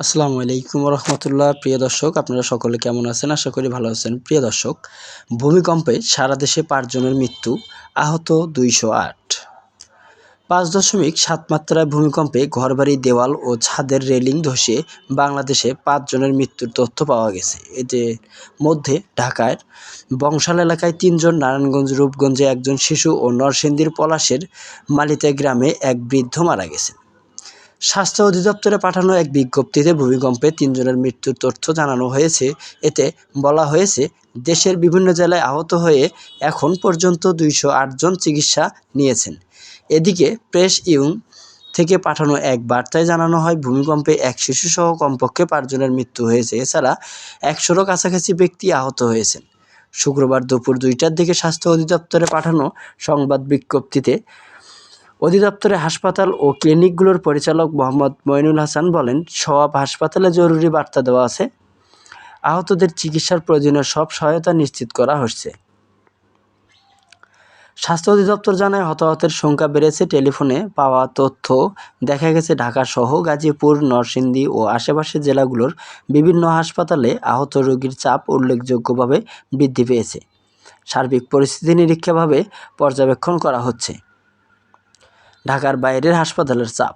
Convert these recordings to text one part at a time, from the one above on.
আসসালামু আলাইকুম রহমতুল্লাহ। প্রিয় দর্শক, আপনারা সকলে কেমন আছেন? আশা করি ভালো আছেন। প্রিয় দর্শক, ভূমিকম্পে সারা দেশে পাঁচজনের মৃত্যু, আহত দুইশো আট। পাঁচ দশমিক সাত মাত্রায় ভূমিকম্পে ঘরবাড়ি, দেওয়াল ও ছাদের রেলিং ধসে বাংলাদেশে পাঁচজনের মৃত্যুর তথ্য পাওয়া গেছে। এদের মধ্যে ঢাকার বংশাল এলাকায় তিনজন, নারায়ণগঞ্জ, রূপগঞ্জে একজন শিশু ও নরসিংদীর পলাশের মালিতে গ্রামে এক বৃদ্ধ মারা গেছেন। স্বাস্থ্য অধিদপ্তরে পাঠানো এক বিজ্ঞপ্তিতে ভূমিকম্পে তিনজনের মৃত্যুর তথ্য জানানো হয়েছে। এতে বলা হয়েছে, দেশের বিভিন্ন জেলায় আহত হয়ে এখন পর্যন্ত দুইশো জন চিকিৎসা নিয়েছেন। এদিকে প্রেস ইউং থেকে পাঠানো এক বার্তায় জানানো হয়, ভূমিকম্পে এক শিশুসহ কমপক্ষে পাঁচজনের মৃত্যু হয়েছে। এছাড়া একশোরও কাছাকাছি ব্যক্তি আহত হয়েছেন। শুক্রবার দুপুর দুইটার দিকে স্বাস্থ্য অধিদপ্তরে পাঠানো সংবাদ বিজ্ঞপ্তিতে অধিদপ্তরে হাসপাতাল ও ক্লিনিকগুলোর পরিচালক মোহাম্মদ মইনুল হাসান বলেন, সব হাসপাতালে জরুরি বার্তা দেওয়া আছে। আহতদের চিকিৎসার প্রয়োজনীয় সব সহায়তা নিশ্চিত করা হচ্ছে। স্বাস্থ্য অধিদপ্তর জানায়, হতাহতের সংখ্যা বেড়েছে টেলিফোনে, পাওয়া তথ্য দেখা গেছে ঢাকা সহ গাজীপুর, নরসিংদী ও আশেপাশের জেলাগুলোর বিভিন্ন হাসপাতালে আহত রোগীর চাপ উল্লেখযোগ্যভাবে বৃদ্ধি পেয়েছে। সার্বিক পরিস্থিতি নিরীক্ষাভাবে পর্যবেক্ষণ করা হচ্ছে। ঢাকার বাইরের হাসপাতালের চাপ।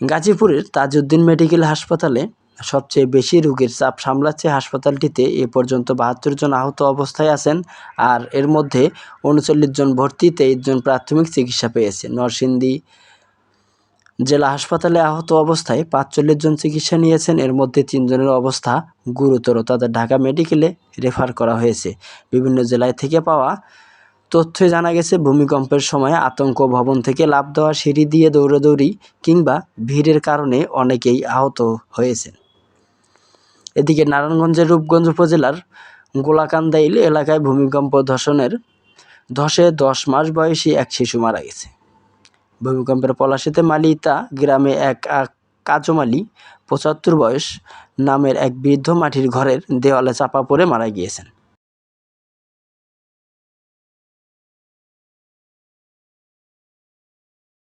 গাজীপুরের তাজউদ্দিন মেডিকেল হাসপাতালে সবচেয়ে বেশি রোগীর চাপ সামলাচ্ছে হাসপাতালটিতে এ পর্যন্ত বাহাত্তর জন আহত অবস্থায় আছেন আর এর মধ্যে উনচল্লিশ জন ভর্তি, তেইশ জন প্রাথমিক চিকিৎসা পেয়েছে। নরসিংদী জেলা হাসপাতালে আহত অবস্থায় পাঁচচল্লিশ জন চিকিৎসা নিয়েছেন। এর মধ্যে তিনজনের অবস্থা গুরুতর। তাদের ঢাকা মেডিকেলে রেফার করা হয়েছে। বিভিন্ন জেলায় থেকে পাওয়া তথ্যে জানা গেছে, ভূমিকম্পের সময় আতঙ্ক ভবন থেকে লাভ দেওয়া সিঁড়ি দিয়ে দৌড়াদৌড়ি কিংবা ভিড়ের কারণে অনেকেই আহত হয়েছেন। এদিকে নারায়ণগঞ্জের রূপগঞ্জ উপজেলার গোলাকান্দাইল এলাকায় ভূমিকম্প ধর্ষণের ধসে দশ মাস বয়সী এক শিশু মারা গেছে। ভূমিকম্পের পলাশিতে মালিতা গ্রামে এক কাজমালি পঁচাত্তর বয়স নামের এক বৃদ্ধ মাটির ঘরের দেওয়ালে চাপা পড়ে মারা গিয়েছেন।